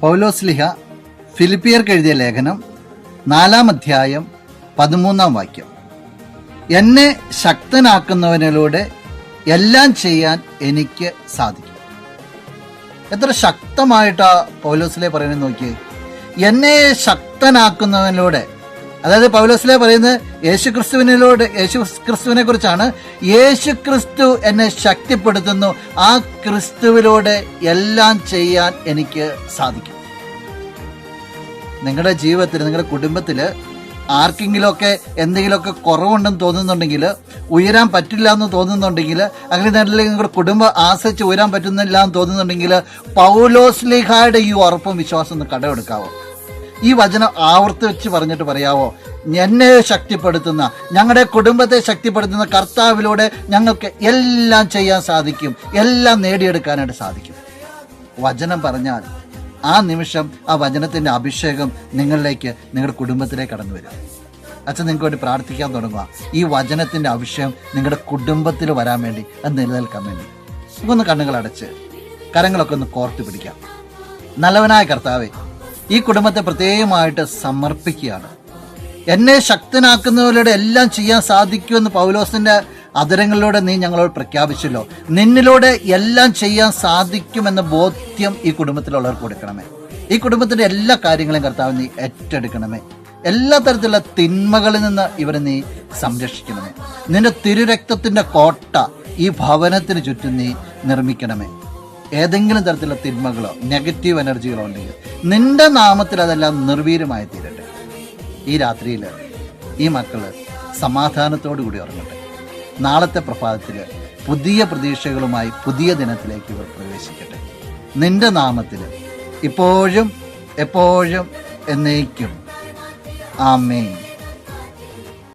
പൗലോസ്ലിഹ ഫിലിപ്പിയർക്ക് എഴുതിയ ലേഖനം നാലാം അധ്യായം പതിമൂന്നാം വാക്യം. എന്നെ ശക്തനാക്കുന്നവനിലൂടെ എല്ലാം ചെയ്യാൻ എനിക്ക് സാധിക്കും. എത്ര ശക്തമായിട്ടാ പൗലോസിലെ പറയുന്നത് നോക്കിയേ. എന്നെ ശക്തനാക്കുന്നവനിലൂടെ അതായത് പൗലോസിലെ പറയുന്നത് യേശു ക്രിസ്തുവിനോട് യേശു ക്രിസ്തുവിനെ കുറിച്ചാണ് യേശു ക്രിസ്തു എന്നെ ശക്തിപ്പെടുത്തുന്നു. ആ ക്രിസ്തുവിലൂടെ എല്ലാം ചെയ്യാൻ എനിക്ക് സാധിക്കും. നിങ്ങളുടെ ജീവിതത്തിൽ നിങ്ങളുടെ കുടുംബത്തിൽ ആർക്കെങ്കിലുമൊക്കെ എന്തെങ്കിലുമൊക്കെ കുറവുണ്ടെന്ന് തോന്നുന്നുണ്ടെങ്കിൽ ഉയരാൻ പറ്റില്ല എന്ന് തോന്നുന്നുണ്ടെങ്കിൽ അങ്ങനെ തന്നെ നിങ്ങളുടെ കുടുംബം ആശ്രയിച്ച് ഉയരാൻ പറ്റുന്നില്ല എന്ന് തോന്നുന്നുണ്ടെങ്കിൽ പൗലോസ്ലിഹായുടെ ഈ ഉറപ്പും വിശ്വാസം ഒന്ന് കടമെടുക്കാവോ? ഈ വചനം ആവർത്തിച്ച് പറഞ്ഞിട്ട് പറയാവോ? എന്നെ ശക്തിപ്പെടുത്തുന്ന ഞങ്ങളുടെ കുടുംബത്തെ ശക്തിപ്പെടുത്തുന്ന കർത്താവിലൂടെ ഞങ്ങൾക്ക് എല്ലാം ചെയ്യാൻ സാധിക്കും. എല്ലാം നേടിയെടുക്കാനായിട്ട് സാധിക്കും. വചനം പറഞ്ഞാൽ ആ നിമിഷം ആ വചനത്തിന്റെ അഭിഷേകം നിങ്ങളിലേക്ക് നിങ്ങളുടെ കുടുംബത്തിലേക്ക് കടന്നു വരും. അച്ഛൻ നിങ്ങൾക്ക് വേണ്ടി പ്രാർത്ഥിക്കാൻ തുടങ്ങുക. ഈ വചനത്തിന്റെ അഭിഷേകം നിങ്ങളുടെ കുടുംബത്തിൽ വരാൻ വേണ്ടി അത് നിലനിൽക്കാൻ വേണ്ടി. നമുക്കൊന്ന് കണ്ണുകൾ അടച്ച് കരങ്ങളൊക്കെ ഒന്ന് കോർത്ത് പിടിക്കാം. നല്ലവനായ കർത്താവെ ഈ കുടുംബത്തെ പ്രത്യേകമായിട്ട് സമർപ്പിക്കുകയാണ്. എന്നെ ശക്തനാക്കുന്നവരുടെ എല്ലാം ചെയ്യാൻ സാധിക്കുമെന്ന് പൗലോസിന്റെ അതിരങ്ങളിലൂടെ നീ ഞങ്ങളോട് പ്രഖ്യാപിച്ചല്ലോ. നിന്നിലൂടെ എല്ലാം ചെയ്യാൻ സാധിക്കുമെന്ന ബോധ്യം ഈ കുടുംബത്തിലുള്ളവർക്ക് കൊടുക്കണമേ. ഈ കുടുംബത്തിന്റെ എല്ലാ കാര്യങ്ങളും കർത്താവ് നീ ഏറ്റെടുക്കണമേ. എല്ലാ തരത്തിലുള്ള തിന്മകളിൽ നിന്ന് ഇവരെ നീ സംരക്ഷിക്കണമേ. നിന്റെ തിരുരക്തത്തിന്റെ കോട്ട ഈ ഭവനത്തിന് ചുറ്റും നീ നിർമ്മിക്കണമേ. ഏതെങ്കിലും തരത്തിലുള്ള തിന്മകളോ നെഗറ്റീവ് എനർജികളോ ഉണ്ടെങ്കിൽ നിന്റെ നാമത്തിൽ അതെല്ലാം നിർവീര്യമായി തീരട്ടെ. ഈ രാത്രിയിൽ ഈ മക്കൾ സമാധാനത്തോടു കൂടി ഉറങ്ങട്ടെ. നാളത്തെ പ്രഭാതത്തിൽ പുതിയ പ്രതീക്ഷകളുമായി പുതിയ ദിനത്തിലേക്ക് ഇവർ പ്രവേശിക്കട്ടെ. നിന്റെ നാമത്തിൽ ഇപ്പോഴും എപ്പോഴും എന്നേക്കും. ആമേൻ.